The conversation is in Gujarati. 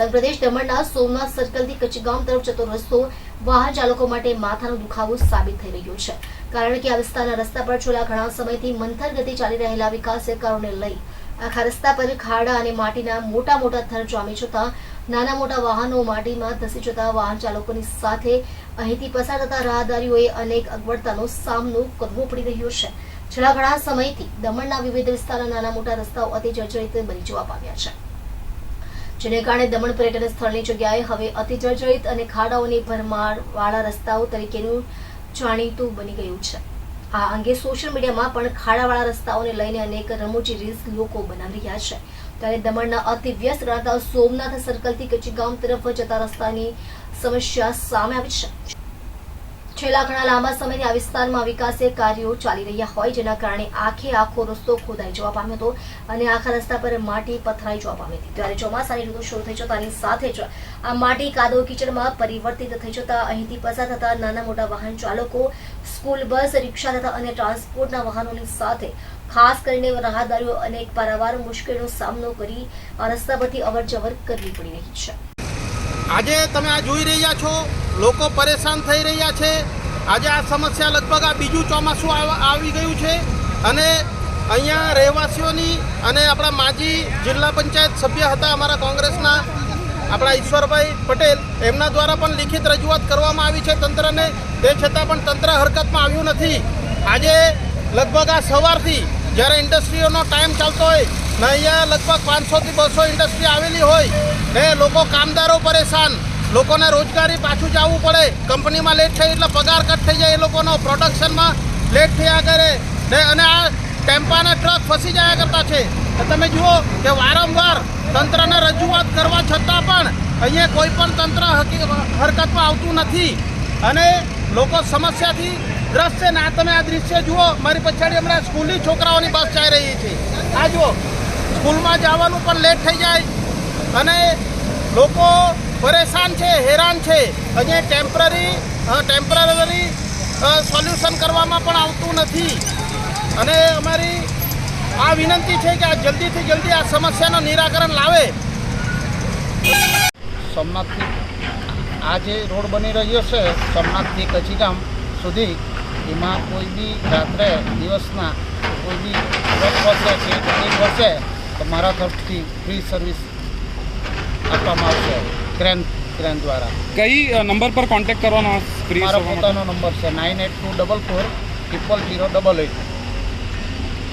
સંઘપ્રદેશ દમણના સોમનાથ સર્કલથી કચ્છગામ તરફ જતો રસ્તો વાહન ચાલકો માટે માથાનો દુખાવો સાબિત થઈ રહ્યો છે. કારણ કે આ વિસ્તારના રસ્તા પર છેલ્લા ઘણા સમયથી મંથર ગતિ ચાલી રહેલા વિકાસ કારોને લઈ આખા રસ્તા પર ખાડા અને માટીના મોટા મોટા થર જામી જતા નાના મોટા વાહનો માટીમાં ધસી જતા વાહન ચાલકોની સાથે અહીંથી પસાર થતા રાહદારીઓએ અનેક અગવડતાનો સામનો કરવો પડી રહ્યો છે. છેલ્લા ઘણા સમયથી દમણના વિવિધ વિસ્તારના નાના મોટા રસ્તાઓ અતિ જર્જરિત બની જવા પામ્યા છે. જેને કારણે દમણ પર્યટન સ્થળની જગ્યાએ હવે અતિ જર્જરિત અને ખાડાઓની ભરમાર વાળા રસ્તાઓ તરીકેનું જાણીતું બની ગયું છે. આ અંગે સોશિયલ મીડિયામાં પણ ખાડાવાળા રસ્તાઓને લઈને અનેક રમૂજી રીલ્સ લોકો બનાવી રહ્યા છે. ત્યારે દમણના અતિ વ્યસ્ત ગણાતા સોમનાથ સર્કલથી કચ્છી ગામ તરફ જતા રસ્તાની સમસ્યા સામે આવી છે. છેલ્લા ઘણા લાંબા સમયથી આ વિસ્તારમાં વિકાસીય કાર્યો ચાલી રહ્યા હોય, જેના કારણે આખે આખો રસ્તો ખોદાઈ જવા પામ્યો હતો અને આખા રસ્તા પર માટી પથરાઈ જવા પામી હતી. ત્યારે ચોમાસાની ઋતુ શરૂ થઈ જતાની સાથે જ આ માટી કાદવ કિચડમાં પરિવર્તિત થઈ જતા અહીંથી પસાર થતા નાના મોટા વાહન ચાલકો, સ્કૂલ બસ, રિક્ષા તથા અન્ય ટ્રાન્સપોર્ટના વાહનોની સાથે ખાસ કરીને રાહદારીઓ અનેક પારાવાર મુશ્કેલીનો સામનો કરી રસ્તા પરથી અવર કરવી પડી રહી છે. આજે તમે આ જોઈ રહ્યા છો લોકો પરેશાન થઈ રહ્યા છે. આજે આ સમસ્યા લગભગ આ બીજું ચોમાસું આવ- ગયું છે. અને અહીંયા રહેવાસીઓની અને આપણા માજી જિલ્લા પંચાયત સભ્ય હતા અમારા કોંગ્રેસના આપણા ઈશ્વરભાઈ પટેલ, એમના દ્વારા પણ લિખિત રજૂઆત કરવામાં આવી છે તંત્રને તે છતાં પણ તંત્ર હરકતમાં આવ્યું નથી. આજે લગભગ આ સવારથી જ્યારે ઇન્ડસ્ટ્રીઓનો ટાઈમ ચાલતો હોય ને અહીંયા લગભગ પાંચસોથી બસો ઇન્ડસ્ટ્રી આવેલી હોય ને લોકો કામદારો પરેશાન લોકોને રોજગારી પાછું જવું પડે. કંપનીમાં લેટ થઈ એટલે પગાર કટ થઈ જાય એ લોકોનો પ્રોડક્શનમાં લેટ થયા કરે. ને અને આ ટેમ્પાના ટ્રક ફસી જયા કરતા છે. તમે જુઓ કે વારંવાર તંત્રને રજૂઆત કરવા છતાં પણ અહીંયા કોઈ પણ તંત્ર હરકતમાં આવતું નથી. અને લોકો સમસ્યાથી છે. ને તમે આ દૃશ્ય જુઓ. મારી પછાડી હમણાં સ્કૂલની છોકરાઓની બસ જઈ રહી છે. આ જુઓ. સ્કૂલમાં જવાનું પણ લેટ થઈ જાય. અને લોકો પરેશાન છે, હેરાન છે. અહીંયા ટેમ્પરરી ટેમ્પરરી સોલ્યુશન કરવામાં પણ આવતું નથી. અને અમારી આ વિનંતી છે કે આ જલ્દીથી જલ્દી આ સમસ્યાનું નિરાકરણ લાવે. સોમનાથથી આ જે રોડ બની રહ્યો છે, સોમનાથથી કચીગામ સુધી, એમાં કોઈ બી રાત્રે, દિવસના કોઈ બી ટ્રક વધશે કે ટ્રેન વધશે તો મારા તરફથી ફ્રી સર્વિસ આપવામાં આવશે. ક્રેન ક્રેન દ્વારા. કઈ નંબર પર કોન્ટેક્ટ કરવાનો મારો પોતાનો નંબર છે nine eight two double four triple zero double eight